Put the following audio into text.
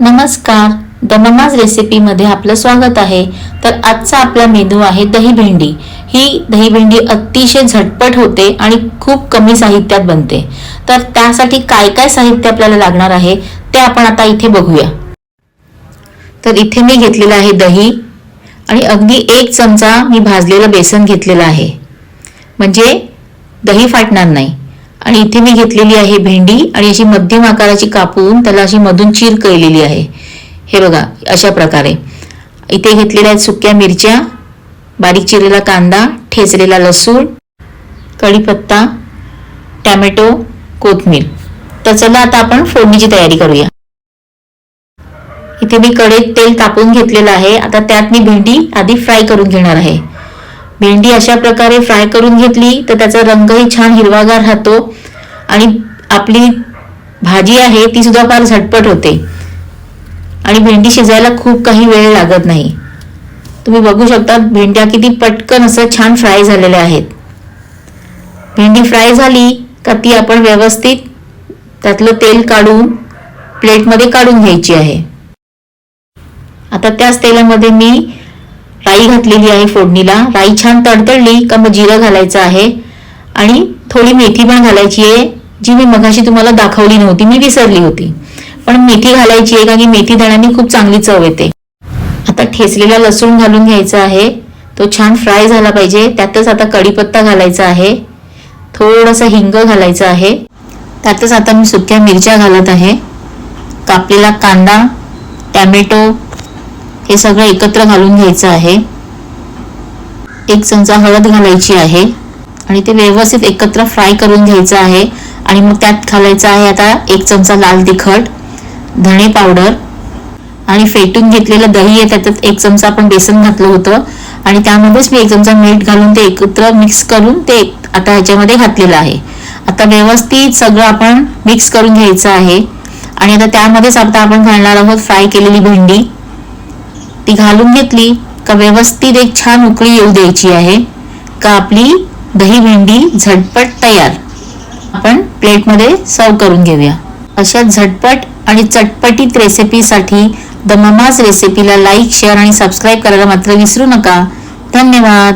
नमस्कार. The mama's रेसिपीमध्ये आपलं स्वागत आहे. तर आजचा आपला मेनू आहे दही भेंडी ही दही भेंडी अतिशय झटपट होते आणि खूप कमी साहित्यात बनते. तर त्यासाठी काय काय साहित्य आपल्याला लागणार आहे ते आपण आता इथे बघूया. तर इथे मी घेतलेलं आहे दही आणि अगदी एक चमचा मी भाजलेलं बेसन घेतलेलं आहे. म्हणजे दही फाटणार नाही. आणि इथे मी घेतलेली आहे भेंडी आणि अशी मध्यम आकाराची कापून त्याला अशी मधून चीर केलेली आहे. हे बघा अशा प्रकारे. इथे घेतलेल्या आहेत सुक्या मिरच्या बारीक चिरलेला कांदा ठेचलेला लसूण कढीपत्ता टॅमॅटो कोथमीर. तर चला आता आपण फोडणीची तयारी करूया. इथे मी कढईत तेल तापवून घेतलेलं आहे. आता त्यात मी भेंडी आधी फ्राय करून घेणार आहे. भेंडी अशा प्रकारे फ्राय करून घेतली तर त्याचा रंगही छान हिरवागार राहतो. आणि आपली भाजी आहे ती सुद्धा फार झटपट होते. आणि भेंडी शिजायला खूप काही वेळ लागत नाही. तुम्ही बघू शकता भेंड्या किती पटकन असं छान फ्राय झालेल्या आहेत. भेंडी फ्राय झाली का ती आपण व्यवस्थित त्यातलं तेल काढून प्लेटमध्ये काढून घ्यायची आहे. आता त्याच तेलामध्ये मी राई घातलेली आहे फोडणीला. राई छान तडतडली का मग जिरं घालायचं आहे? आणि थोडी मेथी पण घालायची आहे जी मी मगाशी तुम्हाला दाखवली नव्हती मी विसरली होती. पण मेथी घालायची आहे कारण की मेथी दाण्याने खूप चांगली चव येते. आता ठेचलेला लसूण घालून घ्यायचा आहे. तो छान फ्राय झाला पाहिजे. त्यातच आता कढीपत्ता घालायचा आहे. थोडासा हिंग घालायचं आहे. त्यातच आता मी सुक्या मिरच्या घालत आहे. कापलेला कांदा टॅमॅटो हे सगळं एकत्र घालून घ्यायचं आहे. एक चमचा हळद घालायची आहे. आणि ते व्यवस्थित एकत्र फ्राय करून घ्यायचं आहे. आणि मग त्यात घालायचं आहे आता एक चमचा लाल तिखट धणे पावडर आणि फेटून घेतलेलं दही आहे. त्याच्यात एक चमचा आपण बेसन घातलं होतं. आणि त्यामध्येच मी एक चमचा मीठ घालून ते एकत्र मिक्स करून ते आता ह्याच्यामध्ये घातलेलं आहे. आता व्यवस्थित सगळं आपण मिक्स करून घ्यायचं आहे. आणि आता त्यामध्येच आता आपण घालणार आहोत फ्राय केलेली भेंडी. ती घालून घेतली का व्यवस्थित एक छान उकळी येऊ द्यायची आहे का आपली दही भेंडी झटपट तयार. आपण प्लेटमध्ये सर्व करून घेऊया. अशा झटपट आणि चटपटीत रेसिपीसाठी द ममाज रेसिपीला लाईक शेअर आणि सबस्क्राईब करायला मात्र विसरू नका. धन्यवाद.